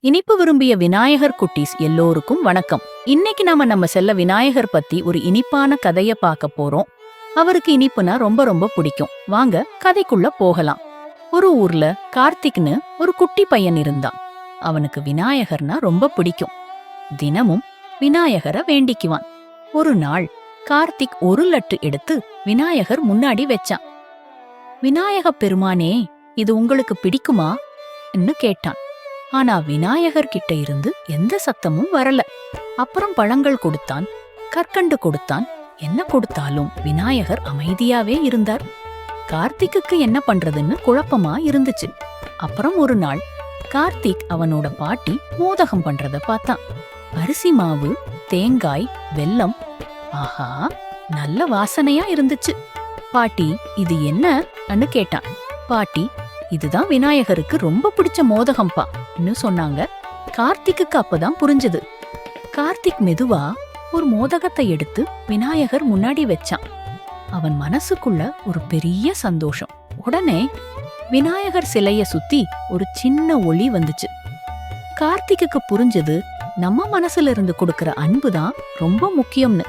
இனிப்பு விரும்பிய விநாயகர் குட்டீஸ் எல்லோருக்கும் வணக்கம். இன்னைக்கு நாம நம்ம செல்ல விநாயகர் பத்தி ஒரு இனிப்பான கதைய பார்க்க போறோம். அவருக்கு இனிப்புனா ரொம்ப ரொம்ப பிடிக்கும். வாங்க கதைக்குள்ள போகலாம். ஒரு ஊர்ல கார்த்திக்னு ஒரு குட்டி பையன் இருந்தான். அவனுக்கு விநாயகர்னா ரொம்ப பிடிக்கும். தினமும் விநாயகரை வேண்டிக்குவான். ஒரு நாள் கார்த்திக் ஒரு லட்டு எடுத்து விநாயகர் முன்னாடி வச்சான். விநாயக பெருமானே இது உங்களுக்கு பிடிக்குமா? என்று கேட்டான். ஆனா விநாயகர் கிட்ட இருந்து எந்த சத்தமும் வரல. அப்புறம் பழங்கள் கொடுத்தான் கற்கண்டு கொடுத்தான். என்ன கொடுத்தாலும் விநாயகர் அமைதியாவே இருந்தார். கார்த்திக்குக்கு என்ன பண்றதுன்னு குழப்பமா இருந்துச்சு. அப்புறம் ஒரு நாள் கார்த்திக் அவனோட பாட்டி மோதகம் பண்றத பார்த்தான். அரிசி மாவு தேங்காய் வெல்லம். ஆஹா நல்ல வாசனையா இருந்துச்சு. பாட்டி இது என்னன்னு கேட்டான். பாட்டி இதுதான் விநாயகருக்கு ரொம்ப பிடிச்ச மோதகம்பா சொன்னாங்க. கார்த்திக்குக்கு அப்பதான் புரிஞ்சது. கார்த்திக் மெதுவா ஒரு மோதகத்தை எடுத்து விநாயகர் முன்னாடி வச்சான். அவன் மனசுக்குள்ள ஒரு பெரிய சந்தோஷம். உடனே விநாயகர் சிலைய சுத்தி ஒரு சின்ன ஒளி வந்துச்சு. கார்த்திக்குக்கு புரிஞ்சது நம்ம மனசுல இருந்து கொடுக்கிற அன்பு தான் ரொம்ப முக்கியம்னு.